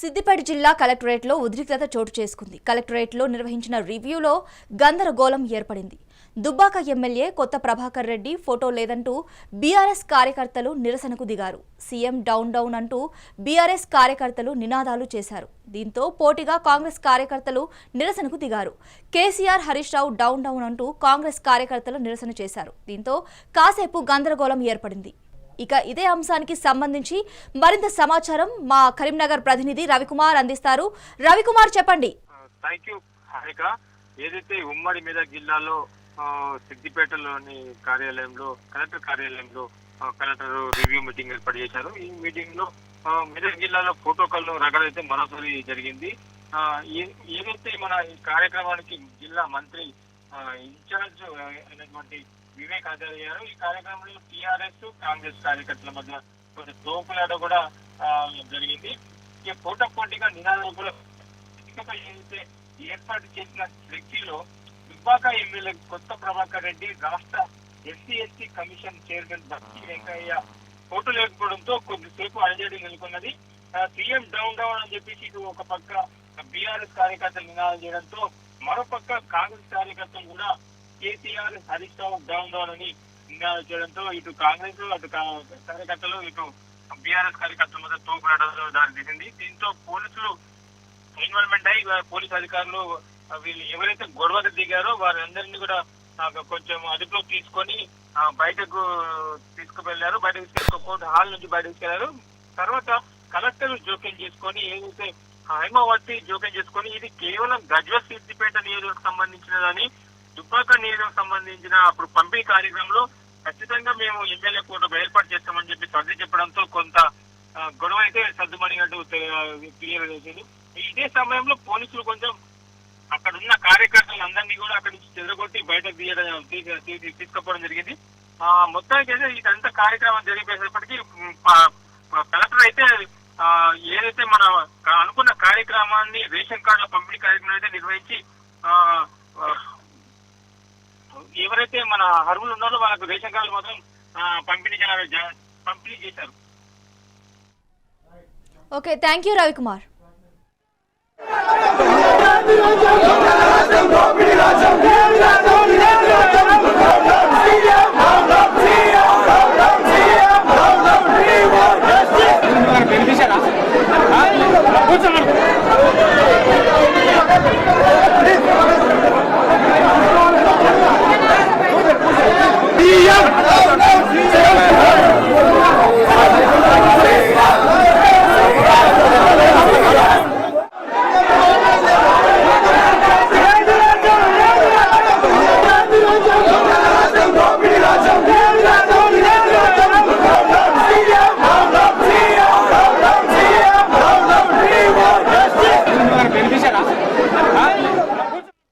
సిద్దిపేట జిల్లా కలెక్టరేట్లో ఉద్రిక్తత చోటు చేసుకుంది. కలెక్టరేట్లో నిర్వహించిన రివ్యూలో గందరగోళం ఏర్పడింది. దుబ్బాక ఎమ్మెల్యే కొత్త ప్రభాకర్ రెడ్డి ఫోటో లేదంటూ బీఆర్ఎస్ కార్యకర్తలు నిరసనకు దిగారు. సీఎం డౌన్ డౌన్ అంటూ బీఆర్ఎస్ కార్యకర్తలు నినాదాలు చేశారు. దీంతో పోటీగా కాంగ్రెస్ కార్యకర్తలు నిరసనకు దిగారు. KCR Harish Rao down down అంటూ కాంగ్రెస్ కార్యకర్తలు నిరసన చేశారు. దీంతో కాసేపు గందరగోళం ఏర్పడింది. ఇక ఇదే అంశానికి సంబంధించి మరింత సమాచారం మా కరీంనగర్ ప్రతినిధి రవికుమార్ అందిస్తారు. రవికుమార్ చెప్పండి. Thank you Harika. ఏదైతే ఉమ్మడి మీద జిల్లాలో సిద్దిపేటలోని కార్యాలయంలో కలెక్టర్ కార్యాలయంలో కలెక్టర్ రివ్యూ మీటింగ్ ఏర్పాటు చేశారు. ఈ మీటింగ్లో మెదక్ జిల్లాలో ప్రోటోకాల్ రగడైతే మరోసారి జరిగింది. ఏ- ఏదైతే మన ఈ కార్యక్రమానికి జిల్లా మంత్రి ఇన్ఛార్జ్ అయినటువంటి వివేక్ ఆచార్య గారు ఈ కార్యక్రమంలో టిఆర్ఎస్ కాంగ్రెస్ కార్యకర్తల మధ్య కొన్ని తోపులాట కూడా జరిగింది. ఈ పోటా పోటీగా నినాదాలు కూడా ఏదైతే ఏర్పాటు చేసిన ఫ్లెక్సీలో దుబ్బాక ఎమ్మెల్యే కొత్త ప్రభాకర్ రెడ్డి రాష్ట్ర ఎస్సీ ఎస్టీ కమిషన్ చైర్మన్ భక్తి వెంకయ్య ఫోటో లేకపోవడంతో కొద్దిసేపు అలజడి నెలకొన్నది. సీఎం డౌన్ డౌన్ అని చెప్పేసి ఇటు ఒక పక్క బీఆర్ఎస్ కార్యకర్తలు నినాదాలు చేయడంతో మరో పక్క కాంగ్రెస్ కార్యకర్తలు కూడా KCR Harish Rao down down అని నినాదాలు చేయడంతో ఇటు కాంగ్రెస్ అటు కార్యకర్తలు ఇటు బీఆర్ఎస్ కార్యకర్తల మధ్య తోపులాటలో దారి తీసింది దీంతో పోలీసులు ఇన్వాల్వ్మెంట్ అయ్యి పోలీసు అధికారులు వీళ్ళు ఎవరైతే గొడవకు దిగారో వారందరినీ కూడా కొంచెం అదుపులో తీసుకొని బయటకు తీసుకువెళ్ళారు. బయటకు తీసుకోకపోతే హాల్ నుంచి బయటకు తీసుకెళ్ళారు. తర్వాత కలెక్టర్ జోక్యం చేసుకొని ఏదైతే హైమావతి జోక్యం చేసుకుని ఇది కేవలం గజ్వ సిద్దిపేట నియోజకవర్గం సంబంధించినదని దుబ్బాక నియోజకవర్గం సంబంధించిన అప్పుడు పంపిణీ కార్యక్రమంలో ఖచ్చితంగా మేము ఎమ్మెల్యే కోట ఏర్పాటు చేస్తామని చెప్పి సర్ది చెప్పడంతో కొంత గొడవ అయితే సర్దుమణినట్టు క్లియర్ చేసింది. ఇదే సమయంలో పోలీసులు కొంచెం అక్కడ ఉన్న కార్యకర్తలందరినీ కూడా అక్కడి నుంచి చెదరగొట్టి బయటకు తీయడం తీసుకపోవడం తీసుకుపోవడం జరిగింది. ఆ మొత్తానికి అయితే ఇదంతా కార్యక్రమం జరిగిపోయేటప్పటికీ కలెక్టర్ అయితే ఏదైతే మన అనుకున్న కార్యక్రమాన్ని రేషన్ కార్డుల పంపిణీ కార్యక్రమం అయితే నిర్వహించి ఎవరైతే మన అర్హులు ఉన్నారో వాళ్ళకు రేషన్ కార్డులు మాత్రం ఆ, పంపిణీ పంపిణీ చేశారు ఓకే థ్యాంక్ యూ రవికుమార్ కూర్చోమని